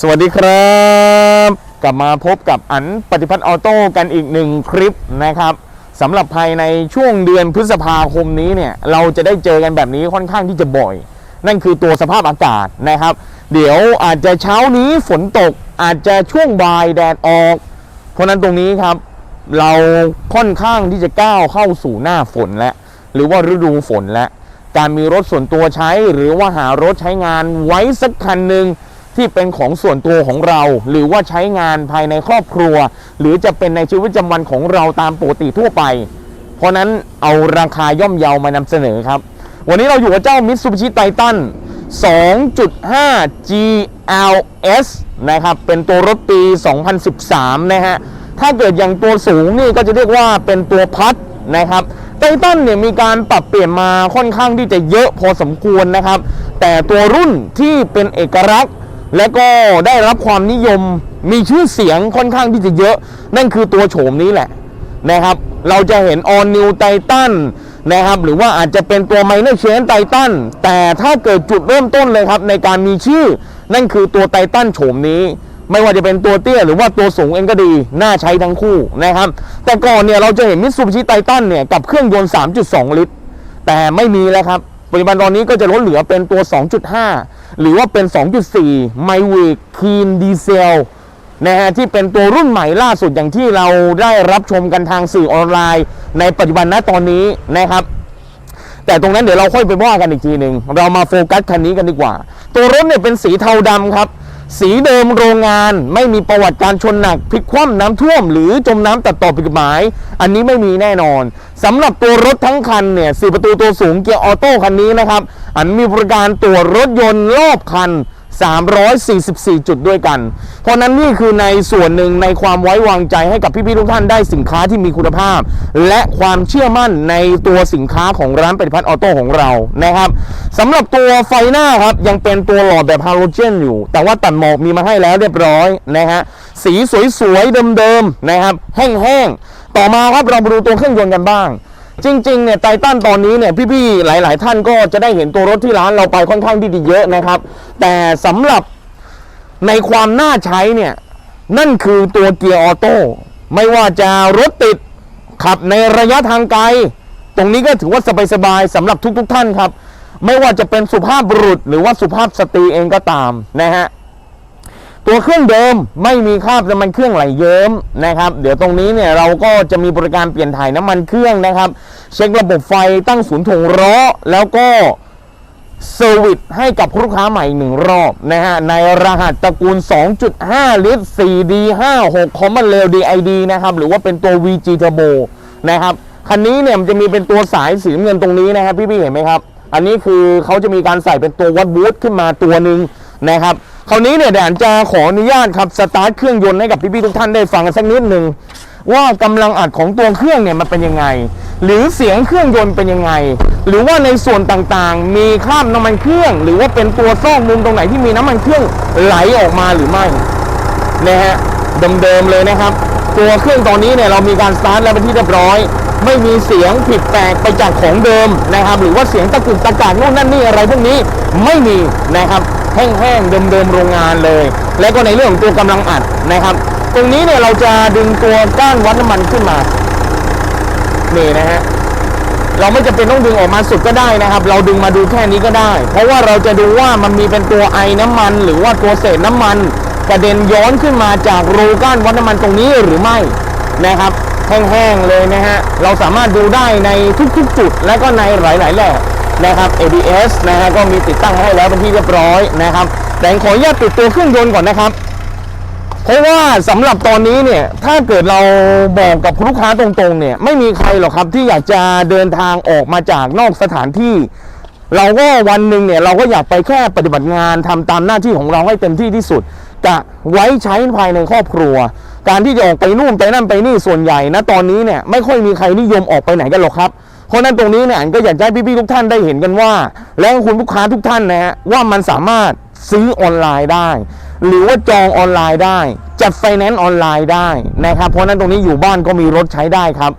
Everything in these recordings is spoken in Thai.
สวัสดีครับ กลับมาพบกับอันปฏิพัฒน์ออโต้กันอีกหนึ่งคลิปนะครับสำหรับภายในช่วงเดือนพฤษภาคมนี้เนี่ยเราจะได้เจอกันแบบนี้ค่อนข้างที่จะบ่อย นั่นคือตัวสภาพอากาศนะครับ เดี๋ยวอาจจะเช้านี้ฝนตกอาจจะช่วงบ่ายแดดออก เพราะฉะนั้นตรงนี้ครับ เราค่อนข้างที่จะก้าวเข้าสู่หน้าฝนแล้วหรือว่าฤดูฝนแล้วการมีรถส่วนตัวใช้หรือว่าหารถใช้งานไว้สักคันหนึ่ง ที่เป็นของส่วนตัวของเรา หรือว่าใช้งานภายในครอบครัว หรือจะเป็นในชีวิตประจำวันของเราตามปกติทั่วไป เพราะนั้นเอาราคาย่อมเยาวมานำเสนอครับ วันนี้เราอยู่กับเจ้า Mitsubishi Titan 2.5 GLS นะครับ เป็นตัวรถปี 2013 นะฮะ ถ้าเกิดอย่างตัวสูงนี่ก็จะเรียกว่าเป็นตัวพัดนะครับไททันเนี่ยมีการปรับเปลี่ยนมาค่อนข้างที่จะเยอะพอสมควรนะครับ แต่ตัวรุ่นที่เป็นเอกลักษณ์ และก็ได้รับความนิยมมีชื่อเสียงค่อนข้างที่จะเยอะ นั่นคือตัวโฉมนี้แหละนะครับ เราจะเห็น All New Titan นะครับหรือว่าอาจจะเป็นตัว Minor Change Titan แต่ถ้าเกิดจุดเริ่มต้นเลยครับ ในการมีชื่อ นั่นคือตัวไททันโฉมนี้ ไม่ว่าจะเป็นตัวเตี้ยหรือว่าตัวสูงเองก็ดี น่าใช้ทั้งคู่นะครับ แต่ก่อนเนี่ยเราจะเห็นมิตซูบิชิไททันเนี่ยกับเครื่องยนต์ 3.2 ลิตร แต่ไม่มีแล้วครับปัจจุบันตอนนี้ก็จะลดเหลือเป็นตัว 2.5 หรือว่าเป็น 2.4 m y w i c Clean Diesel นะฮะที่เป็นตัวรุ่นใหม่ล่าสุดอย่างที่เราได้รับชมกันทางสื่อออนไลน์ ในปัจจุบันณตอนนี้นะครับ แต่ตรงนั้นเดี๋ยวเราค่อยไปว่ากันอีกทีหนึ่งเรามาโฟกัสคันนี้กันดีกว่า ตัวรถเนี่ยเป็นสีเทาดำครับ สีเดิมโรงงานไม่มีประวัติการชนหนักพลิกคว่ำน้ำท่วม หรือจมน้ำตัดต่อผิดกฎหมาย อันนี้ไม่มีแน่นอนสำหรับตัวรถทั้งคันเนี่ยสี่ประตูตัวสูงเกียร์ออโต้คันนี้นะครับ อันมีบริการตรวจรถยนต์รอบคัน 344 จุดด้วยกัน เพราะนั้นนี่คือในส่วนหนึ่งในความไว้วางใจให้กับพี่ๆทุกท่านได้สินค้าที่มีคุณภาพ และความเชื่อมั่นในตัวสินค้าของร้านปฏิพัฒน์ออโต้ของเรานะครับสำหรับตัวไฟหน้าครับยังเป็นตัวหลอดแบบฮาโลเจนอยู่ แต่ว่าตัดหมอกมีมาให้แล้วเรียบร้อยนะฮะสีสวยๆเดิมๆนะครับแห้งๆต่อมาครับเรามาดูตัวเครื่องยนต์กันบ้าง จริงๆเนี่ยไททันตอนนี้เนี่ยพี่ๆหลาย ๆ ท่านก็จะได้เห็นตัวรถที่ร้านเราไปค่อนข้างที่ดีเยอะนะครับ แต่สำหรับในความน่าใช้เนี่ยนั่นคือตัวเกียร์ออโต้ไม่ว่าจะรถติดขับในระยะทางไกล ตรงนี้ก็ถือว่าสบายๆสำหรับทุกๆท่านครับ ไม่ว่าจะเป็นสุภาพบุรุษหรือว่าสุภาพสตรีเองก็ตามนะฮะ ตัวเครื่องเดิมไม่มีคราบน้ำมันเครื่องไหลเยิ้มนะครับ เดี๋ยวตรงนี้เนี่ยเราก็จะมีบริการเปลี่ยนถ่ายน้ำมันเครื่องนะครับ เช็คระบบไฟตั้งศูนย์ถงล้อแล้วก็เซอร์วิสให้กับลูกค้าใหม่หนึ่งรอบนะฮะในรหัสตระกูล 2.5 ลิตร 4D56 Common Rail DID นะครับ หรือว่าเป็นตัว VG Turbo นะครับ คันนี้เนี่ยมันจะมีเป็นตัวสายสีเงินตรงนี้นะครับพี่ๆเห็นไหมครับ อันนี้คือเขาจะมีการใส่เป็นตัววัดบูทขึ้นมาตัวหนึ่งนะครับ คราวนี้เนี่ยแดนจะขออนุญาตครับสตาร์ทเครื่องยนต์ให้กับพี่ๆทุกท่านได้ฟังกันสักนิดหนึ่งว่ากำลังอัดของตัวเครื่องเนี่ยมันเป็นยังไง หรือเสียงเครื่องยนต์เป็นยังไง หรือว่าในส่วนต่างๆ มีคราบน้ำมันเครื่อง หรือว่าเป็นตัวซอกมุมตรงไหนที่มีน้ำมันเครื่องไหลออกมาหรือไม่นะฮะเดิมๆเลยนะครับ ตัวเครื่องตอนนี้เนี่ยเรามีการสตาร์ทแล้วเป็นที่เรียบร้อย ไม่มีเสียงผิดแปลกไปจากของเดิมนะครับ หรือว่าเสียงตะกุกตะกากโน่นนั่นนี่อะไรพวกนี้ไม่มีนะครับแห้งๆเดิมๆโรงงานเลย และก็ในเรื่องของตัวกำลังอัดนะครับ ตรงนี้เนี่ยเราจะดึงตัวก้านวัดน้ำมันขึ้นมานี่นะฮะเราไม่จำเป็นต้องดึงออกมาสุดก็ได้นะครับ เราดึงมาดูแค่นี้ก็ได้ เพราะว่าเราจะดูว่ามันมีเป็นตัวไอน้ำมัน หรือว่าตัวเศษน้ำมันกระเด็นย้อนขึ้นมาจากรูก้านวัดน้ำมันตรงนี้หรือไม่นะครับ แห้งๆเลยนะฮะ เราสามารถดูได้ในทุกๆ จุด และก็ในหลายๆแหล่นะครับ ABS นะฮะก็มีติดตั้งให้แล้วเป็นที่เรียบร้อยนะครับแต่ขออนุญาตติดตัวเครื่องยนต์ก่อนนะครับ เพราะว่าสำหรับตอนนี้เนี่ย ถ้าเกิดเราบอกกับลูกค้าตรงๆ เนี่ย ไม่มีใครหรอกครับที่อยากจะเดินทางออกมาจากนอกสถานที่เราก็วันหนึ่งเนี่ยเราก็อยากไปแค่ปฏิบัติงานทำตามหน้าที่ของเราให้เต็มที่ที่สุดกะไว้ใช้ภายในครอบครัว การที่จะออกไปนู่นไปนั่นไปนี่ส่วนใหญ่นะตอนนี้เนี่ยไม่ค่อยมีใครนิยมออกไปไหนกันหรอกครับ เพราะนั้นตรงนี้เนี่ยก็อยากให้พี่ๆทุกท่านได้เห็นกันว่า และคุณลูกค้าทุกท่านนะฮะว่ามันสามารถซื้อออนไลน์ได้ หรือว่าจองออนไลน์ได้ จัดไฟแนนซ์ออนไลน์ได้นะครับเพราะนั้นตรงนี้อยู่บ้านก็มีรถใช้ได้ครับ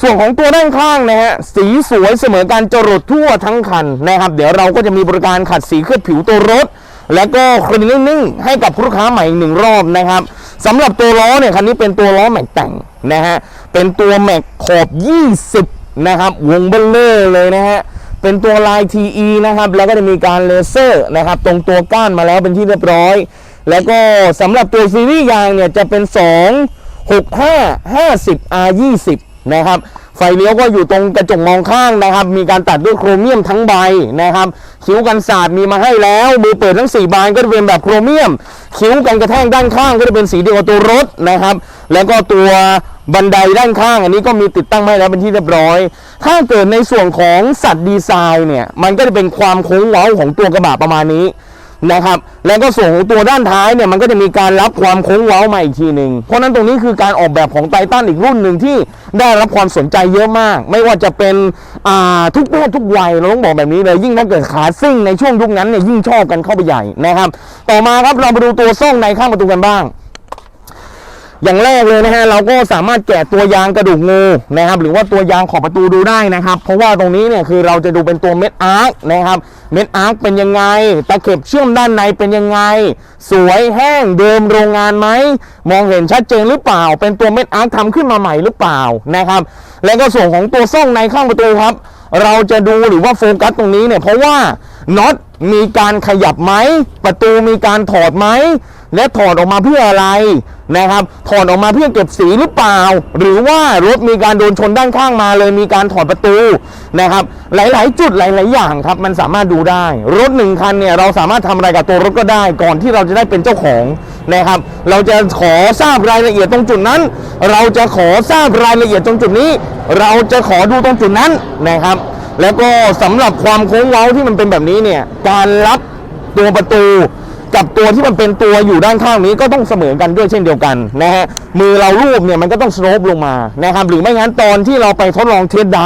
ส่วนของตัวด้านข้างนะฮะสีสวยเสมอการจรดทั่วทั้งคันนะครับ เดี๋ยวเราก็จะมีบริการขัดสีเคลือบผิวตัวรถ แล้วก็เครดิตนิ่งให้กับลูกค้าใหม่อีกหนึ่งรอบนะครับ สำหรับตัวล้อเนี่ยคันนี้เป็นตัวล้อแม็กแต่งนะฮะเป็นตัวแม็กขอบ 20 นะครับ วงเบลเลอร์เลยนะฮะเป็นตัวลาย TE นะครับ แล้วก็จะมีการเลเซอร์นะครับ ตรงตัวก้านมาแล้วเป็นที่เรียบร้อย แล้วก็สำหรับตัวซีรีส์ยางเนี่ยจะเป็น 2 6 5 50 R 20นะครับ ไฟเลี้ยวก็อยู่ตรงกระจกมองข้างนะครับ มีการตัดด้วยโครเมียมทั้งใบนะครับคิ้วกันสาดมีมาให้แล้วมือเปิดทั้ง 4 บานก็จะเป็นแบบโครเมียม คิ้วกันกระแทกด้านข้างก็จะเป็นสีเดียวกับตัวรถนะครับ แล้วก็ตัวบันไดด้านข้าง อันนี้ก็มีติดตั้งมาให้แล้วเป็นที่เรียบร้อย ถ้าเกิดในส่วนของสัตว์ดีไซน์เนี่ยมันก็จะเป็นความโค้งเว้าของตัวกระบะประมาณนี้ นะครับ แล้วก็ส่วนของตัวด้านท้ายเนี่ยมันก็จะมีการรับความโค้งเว้ามาอีกทีหนึ่งเพราะฉะนั้นตรงนี้คือการออกแบบของไททันอีกรุ่นหนึ่งที่ได้รับความสนใจเยอะมาก ไม่ว่าจะเป็นอ่าทุกเพศทุกวัยเราต้องบอกแบบนี้เลยยิ่งถ้าเกิดขาซิ่งในช่วงยุคนั้นเนี่ยยิ่งชอบกันเข้าไปใหญ่นะครับ ต่อมาครับเรามาดูตัวซ่องในข้างประตูกันบ้าง อย่างแรกเลยนะฮะเราก็สามารถแกะตัวยางกระดูกงูนะครับหรือว่าตัวยางขอบประตูดูได้นะครับ เพราะว่าตรงนี้เนี่ยคือเราจะดูเป็นตัวเม็ดอาร์คนะครับเม็ดอาร์คเป็นยังไงตะเข็บเชื่อมด้านในเป็นยังไง สวยแห้งเดิมโรงงานไหมมองเห็นชัดเจนหรือเปล่า เป็นตัวเม็ดอาร์คทำขึ้นมาใหม่หรือเปล่านะครับ แล้วก็ส่วนของตัวซ่องในข้างประตูครับ เราจะดูหรือว่าโฟกัสตรงนี้เนี่ยเพราะว่าน็อตมีการขยับไหมประตูมีการถอดไหมและถอดออกมาเพื่ออะไร นะครับถอดออกมาเพื่อเก็บสีหรือเปล่า หรือว่ารถมีการโดนชนด้านข้างมาเลยมีการถอดประตูนะครับ หลาย ๆ จุดหลาย ๆ อย่างครับ มันสามารถดูได้ รถหนึ่งคันเนี่ยเราสามารถทำอะไรกับตัวรถก็ได้ ก่อนที่เราจะได้เป็นเจ้าของนะครับ เราจะขอทราบรายละเอียดตรงจุดนั้น เราจะขอทราบรายละเอียดตรงจุดนี้ เราจะขอดูตรงจุดนั้นนะครับ แล้วก็สำหรับความโค้งเว้าที่มันเป็นแบบนี้เนี่ยการรับตัวประตู กับตัวที่มันเป็นตัวอยู่ด้านข้างนี้ก็ต้องเสมอกันด้วยเช่นเดียวกันนะฮะมือเราลูบเนี่ยมันก็ต้องสโลปลงมานะครับหรือไม่งั้นตอนที่เราไปทดลองเทสได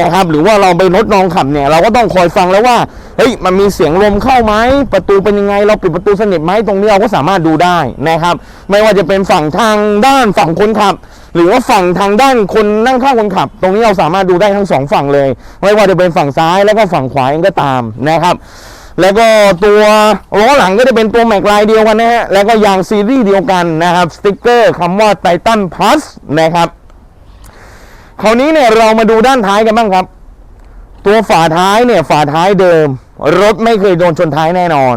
นะครับหรือว่าเราไปทดลองขับเนี่ยเราก็ต้องคอยฟังแล้วว่าเฮ้ยมันมีเสียงลมเข้าไหมประตูเป็นยังไง เราปิดประตูสนิทไหมตรงนี้เราก็สามารถดูได้นะครับ ไม่ว่าจะเป็นฝั่งทางด้านฝั่งคนขับ หรือว่าฝั่งทางด้านคนนั่งข้างคนขับ ตรงนี้เราสามารถดูได้ทั้งสองฝั่งเลย ไม่ว่าจะเป็นฝั่งซ้ายแล้วก็ฝั่งขวาเองก็ตามนะครับ แล้วก็ตัวล้อหลังก็จะเป็นตัวแม็กลายเดียวกันนะฮะ แล้วก็ยางซีรีส์เดียวกันนะครับ สติกเกอร์คำว่าไททันพลัสนะครับ คราวนี้เนี่ยเรามาดูด้านท้ายกันบ้างครับ ตัวฝาท้ายเนี่ยฝาท้ายเดิม รถไม่เคยโดนชนท้ายแน่นอน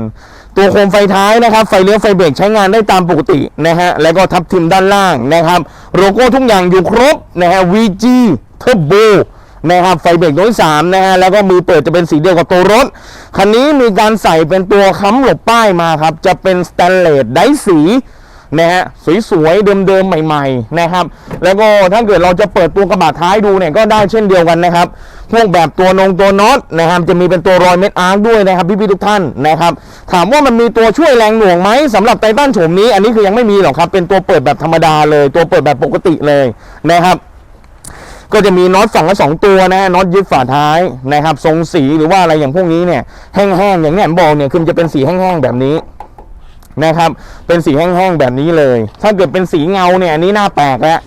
ตัวโคมไฟท้ายนะครับ ไฟเลี้ยวไฟเบรกใช้งานได้ตามปกตินะฮะ แล้วก็ทับทิมด้านล่างนะครับ โลโก้ทุกอย่างอยู่ครบนะฮะ VG Turbo นะครับไฟเบรกน้อยสามนะฮะแล้วก็มือเปิดจะเป็นสีเดียวกับตัวรถ คันนี้มีการใส่เป็นตัวค้ำหลบป้ายมาครับ จะเป็นสแตนเลสไดสีนะฮะสวยๆเดิมๆใหม่ๆนะครับ แล้วก็ถ้าเกิดเราจะเปิดตัวกระบะท้ายดูเนี่ยก็ได้เช่นเดียวกันนะครับพวกแบบตัวนงตัวน็อตนะครับจะมีเป็นตัวรอยเม็ดอาร์คด้วยนะครับพี่ๆทุกท่านนะครับ ถามว่ามันมีตัวช่วยแรงหน่วงไหมสำหรับไททันโฉมนี้ อันนี้คือยังไม่มีหรอกครับเป็นตัวเปิดแบบธรรมดาเลย ตัวเปิดแบบปกติเลยนะครับ ก็จะมีน็อตฝั่งละสองตัวนะน็อตยึดฝาท้ายนะครับ ทรงสีหรือว่าอะไรอย่างพวกนี้เนี่ยแห้งๆอย่างเนี้ยผมบอกเนี่ยคือจะเป็นสีแห้งๆแบบนี้นะครับ เป็นสีแห้งๆแบบนี้เลย ถ้าเกิดเป็นสีเงาเนี่ยอันนี้น่าแปลกแล้ว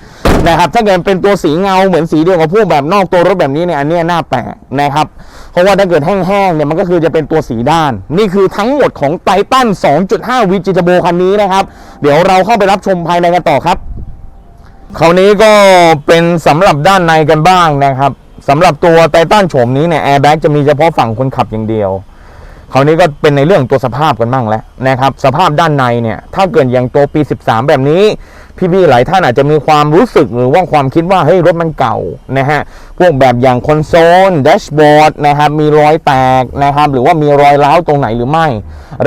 นะครับ ถ้าเกิดเป็นตัวสีเงาเหมือนสีเดียวกับพวกแบบนอกตัวรถแบบนี้เนี่ยอันนี้น่าแปลกนะครับ เพราะว่าถ้าเกิดแห้งๆเนี่ยมันก็คือจะเป็นตัวสีด้าน นี่คือทั้งหมดของไททัน2.5 วิจิตโบคันนี้นะครับ เดี๋ยวเราเข้าไปรับชมภายในกันต่อครับ คราวนี้ก็เป็นสำหรับด้านในกันบ้างนะครับสำหรับตัวไททันโฉมนี้เนี่ยแอร์แบ็กจะมีเฉพาะฝั่งคนขับอย่างเดียวคราวนี้ก็เป็นในเรื่องตัวสภาพกันบ้างแล้วนะครับ สภาพด้านในเนี่ย ถ้าเกิดอย่างตัวปี 13 แบบนี้ พี่ๆหลายท่านอาจจะมีความรู้สึกหรือว่าความคิดว่าเฮ้ยรถมันเก่านะฮะพวกแบบอย่างคอนโซลแดชบอร์ดนะครับมีรอยแตกนะครับหรือว่ามีรอยร้าวตรงไหนหรือไม่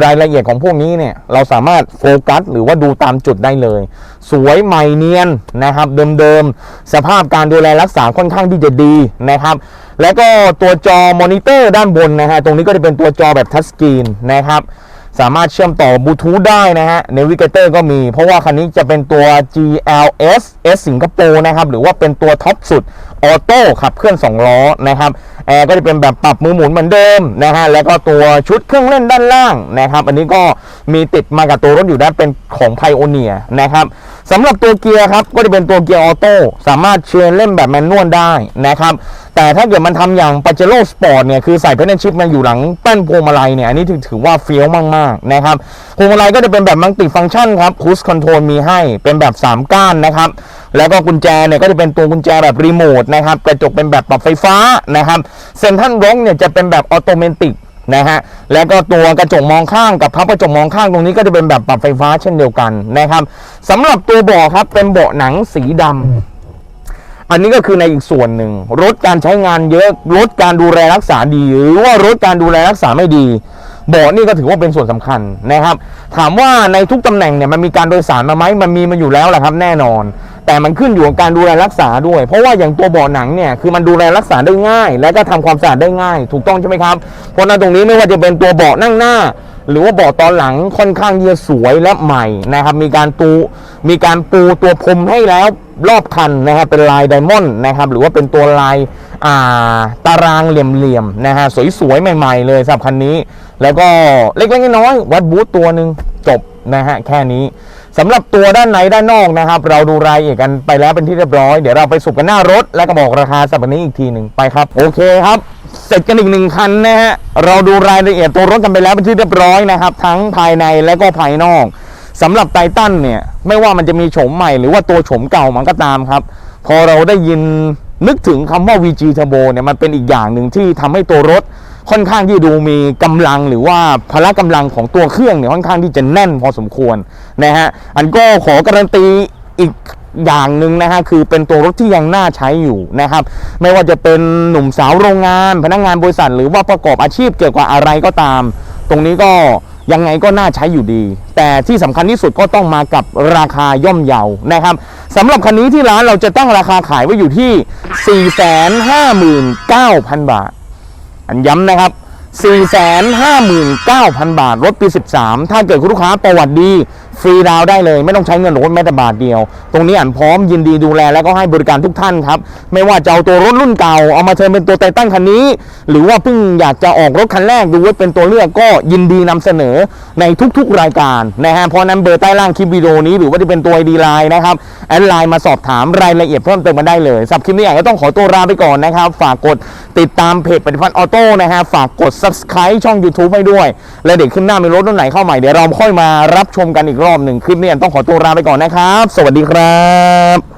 รายละเอียดของพวกนี้เนี่ยเราสามารถโฟกัสหรือว่าดูตามจุดได้เลย สวยใหม่เนียนนะครับเดิมๆ สภาพการดูแลรักษาค่อนข้างที่จะดีนะครับแล้วก็ตัวจอมอนิเตอร์ด้านบนนะฮะตรงนี้ก็จะเป็นตัวจอแบบทัชสกรีนนะครับ สามารถเชื่อมต่อบลูทูธได้นะฮะ n นวิเกเตอร์ก็มี เพราะว่าคันนี้จะเป็นตัว GLS S สิงคโปร์นะครับ หรือว่าเป็นตัวท็อปสุด ออโต้ขับเคลื่อน2ล้อนะครับแอร์ก็จะเป็นแบบปรับมือหมุนเหมือนเดิมนะฮะแล้วก็ตัวชุดเครื่องเล่นด้านล่างนะครับ อันนี้ก็มีติดมากับตัวรถอยู่ด้านเป็นของไพโอเนียนะครับสำหรับตัวเกียร์ครับก็จะเป็นตัวเกียร์ออโต้สามารถเชนเล่นแบบแมนนวลได้นะครับแต่ถ้าเกิดมันทำอย่างปาเจโร่สปอร์ตเนี่ยคือใส่เพนชิปมาอยู่หลังแป้นพวงมาลัยเนี่ยอันนี้ถือถือว่าเฟี้ยวมากๆนะครับพวงมาลัยก็จะเป็นแบบมัลติฟังก์ชันครับคูสคอนโทรลมีให้เป็นแบบ 3 ก้านนะครับแล้วก็กุญแจเนี่ยก็จะเป็นตัวกุญแจแบบรีโมทนะครับกระจกเป็นแบบปรับไฟฟ้านะครับเซนทันร็อกเนี่ยจะเป็นแบบออโตเมติกนะฮะแล้วก็ตัวกระจกมองข้างกับพับกระจกมองข้างตรงนี้ก็จะเป็นแบบปรับไฟฟ้าเช่นเดียวกันนะครับสำหรับตัวเบาะครับเป็นเบาะหนังสีดำอันนี้ก็คือในอีกส่วนหนึ่งรถการใช้งานเยอะรถการดูแลรักษาดี หรือว่ารถการดูแลรักษาไม่ดีเบาะนี่ก็ถือว่าเป็นส่วนสำคัญนะครับ ถามว่าในทุกตำแหน่งเนี่ยมันมีการโดยสารมาไหมมันมีมาอยู่แล้วแหละครับแน่นอน แต่มันขึ้นอยู่กับการดูแลรักษาด้วย เพราะว่าอย่างตัวเบาะหนังเนี่ยคือมันดูแลรักษาได้ง่าย และก็ทำความสะอาดได้ง่าย ถูกต้องใช่ไหมครับ เพราะฉะนั้นตรงนี้ไม่ว่าจะเป็นตัวเบาะนั่งหน้า หรือว่าเบาะตอนหลังค่อนข้างที่จะสวยและใหม่นะครับ มีการปูมีการปูตัวพรมให้แล้วรอบคันนะครับเป็นลายไดมอนด์นะครับหรือว่าเป็นตัวลายอ่าตารางเหลี่ยมๆนะฮะสวยๆใหม่ๆ เลยสำหรับคันนี้ แล้วก็เล็กๆน้อยๆวัดบูทตัวหนึ่งจบนะฮะแค่นี้ สำหรับตัวด้านในด้านนอกนะครับ เราดูรายละเอียดกันไปแล้วเป็นที่เรียบร้อย เดี๋ยวเราไปสุบกันหน้ารถ และก็บอกราคาสัปดาห์นี้อีกทีหนึ่งไปครับ โอเคครับ เสร็จกันอีกหนึ่งคันนะฮะเราดูรายละเอียดตัวรถกันไปแล้วเป็นที่เรียบร้อยนะครับ ทั้งภายในและก็ภายนอกสำหรับไททันเนี่ยไม่ว่ามันจะมีโฉมใหม่หรือว่าตัวโฉมเก่ามันก็ตามครับ พอเราได้ยินนึกถึงคำว่า VG Turbo เนี่ยมันเป็นอีกอย่างหนึ่งที่ทำให้ตัวรถ ค่อนข้างที่ดูมีกำลังหรือว่าพละกำลังของตัวเครื่องเนี่ยค่อนข้างที่จะแน่นพอสมควรนะฮะอันก็ขอการันตีอีกอย่างหนึ่งนะฮะคือเป็นตัวรถที่ยังน่าใช้อยู่นะครับ ไม่ว่าจะเป็นหนุ่มสาวโรงงาน พนักงานบริษัท หรือว่าประกอบอาชีพเกี่ยวกับอะไรก็ตาม ตรงนี้ก็ยังไงก็น่าใช้อยู่ดี แต่ที่สำคัญที่สุดก็ต้องมากับราคาย่อมเยานะครับสำหรับคันนี้ที่ร้านเราจะตั้งราคาขายไว้อยู่ที่ 459,000 บาท อันย้ำนะครับ 459,000 บาท รถปี 13 ถ้าเกิดคุณลูกค้าประวัติดี ฟรีดาวได้เลย ไม่ต้องใช้เงินรถแม้แต่บาทเดียว ตรงนี้อันพร้อมยินดีดูแลและก็ให้บริการทุกท่านครับ ไม่ว่าจะเอาตัวรถรุ่นเก่า เอามาเทิร์นเป็นตัวไททันคันนี้ หรือว่าเพิ่งอยากจะออกรถคันแรกดูไว้เป็นตัวเลือกก็ยินดีนำเสนอในทุกๆรายการนะฮะเพราะนั้นเบอร์ใต้ล่างคลิปวิดีโอนี้หรือว่าจะเป็นตัว ID ไลน์นะครับ แอดไลน์มาสอบถามรายละเอียดเพิ่มเติมมาได้เลยสำหรับคลิปนี้อยากจะต้องขอตัวลาไปก่อนนะครับ ฝากกดติดตามเพจปฏิพันธ์ออโต้นะฮะฝากกด subscribe ช่อง YouTube ให้ด้วย และเด็กขึ้นหน้ามีรถรุ่นไหนเข้าใหม่เดี๋ยวเราค่อยมารับชมกันอีกรอบหนึ่งคลิปนี้ต้องขอตัวลาไปก่อนนะครับ สวัสดีครับ